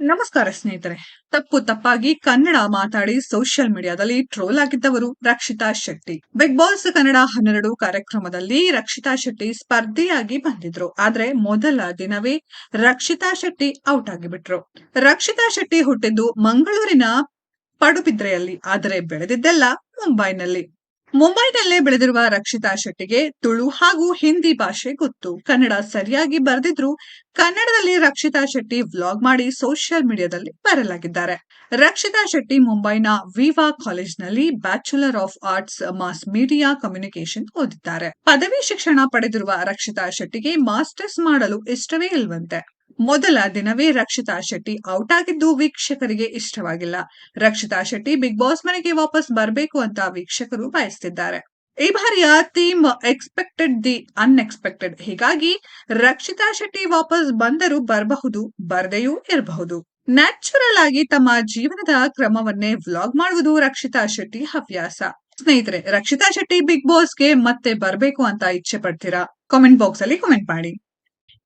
ನಮಸ್ಕಾರ ಸ್ನೇಹಿತರೆ. ತಪ್ಪು ತಪ್ಪಾಗಿ ಕನ್ನಡ ಮಾತಾಡಿ ಸೋಷಿಯಲ್ ಮೀಡಿಯಾದಲ್ಲಿ ಟ್ರೋಲ್ ಆಗಿದ್ದವರು ರಕ್ಷಿತಾ ಶೆಟ್ಟಿ. ಬಿಗ್ ಬಾಸ್ ಕನ್ನಡ ಹನ್ನೆರಡು ಕಾರ್ಯಕ್ರಮದಲ್ಲಿ ರಕ್ಷಿತಾ ಶೆಟ್ಟಿ ಸ್ಪರ್ಧಿಯಾಗಿ ಬಂದಿದ್ರು. ಆದ್ರೆ ಮೊದಲ ದಿನವೇ ರಕ್ಷಿತಾ ಶೆಟ್ಟಿ ಔಟ್ ಆಗಿಬಿಟ್ರು. ರಕ್ಷಿತಾ ಶೆಟ್ಟಿ ಹುಟ್ಟಿದ್ದು ಮಂಗಳೂರಿನ ಪಡುಬಿದ್ರೆಯಲ್ಲಿ. ಆದರೆ ಬೆಳೆದಿದ್ದೆಲ್ಲ ಮುಂಬೈನಲ್ಲಿ. ಮುಂಬೈನಲ್ಲೇ ಬೆಳೆದಿರುವ ರಕ್ಷಿತಾ ಶೆಟ್ಟಿಗೆ ತುಳು ಹಾಗೂ ಹಿಂದಿ ಭಾಷೆ ಗೊತ್ತು. ಕನ್ನಡ ಸರಿಯಾಗಿ ಬರೆದಿದ್ರು ಕನ್ನಡದಲ್ಲಿ ರಕ್ಷಿತಾ ಶೆಟ್ಟಿ ವ್ಲಾಗ್ ಮಾಡಿ ಸೋಷಿಯಲ್ ಮೀಡಿಯಾದಲ್ಲಿ ವೈರಲ್ ಆಗಿದ್ದಾರೆ ರಕ್ಷಿತಾ ಶೆಟ್ಟಿ ಮುಂಬೈನ ವಿವಾ ಕಾಲೇಜ್ನಲ್ಲಿ bachelor of arts, mass media communication ಓದಿದ್ದಾರೆ. ಪದವಿ ಶಿಕ್ಷಣ ಪಡೆದಿರುವ ರಕ್ಷಿತಾ ಶೆಟ್ಟಿಗೆ ಮಾಸ್ಟರ್ಸ್ ಮಾಡಲು ಇಷ್ಟವೇ ಇಲ್ವಂತೆ. ಮೊದಲ ದಿನವೇ ರಕ್ಷಿತಾ ಶೆಟ್ಟಿ ಔಟ್ ಆಗಿದ್ದು ವೀಕ್ಷಕರಿಗೆ ಇಷ್ಟವಾಗಿಲ್ಲ. ರಕ್ಷಿತಾ ಶೆಟ್ಟಿ ಬಿಗ್ ಬಾಸ್ ಮನೆಗೆ ವಾಪಸ್ ಬರಬೇಕು ಅಂತ ವೀಕ್ಷಕರು ಬಯಸ್ತಿದ್ದಾರೆ. ಈ ಬಾರಿಯ ಥೀಮ್ ಎಕ್ಸ್ಪೆಕ್ಟೆಡ್ ದಿ ಅನ್ಎಕ್ಸ್ಪೆಕ್ಟೆಡ್. ಹೀಗಾಗಿ ರಕ್ಷಿತಾ ಶೆಟ್ಟಿ ವಾಪಸ್ ಬಂದರೂ ಬರಬಹುದು, ಬರದೆಯೂ ಇರಬಹುದು. ನ್ಯಾಚುರಲ್ ಆಗಿ ತಮ್ಮ ಜೀವನದ ಕ್ರಮವನ್ನೇ ವ್ಲಾಗ್ ಮಾಡುವುದು ರಕ್ಷಿತಾ ಶೆಟ್ಟಿ ಹವ್ಯಾಸ. ಸ್ನೇಹಿತರೆ, ರಕ್ಷಿತಾ ಶೆಟ್ಟಿ ಬಿಗ್ ಬಾಸ್ಗೆ ಮತ್ತೆ ಬರಬೇಕು ಅಂತ ಇಚ್ಛೆ ಪಡ್ತೀರಾ? ಕಾಮೆಂಟ್ ಬಾಕ್ಸ್ ಅಲ್ಲಿ ಕಾಮೆಂಟ್ ಮಾಡಿ.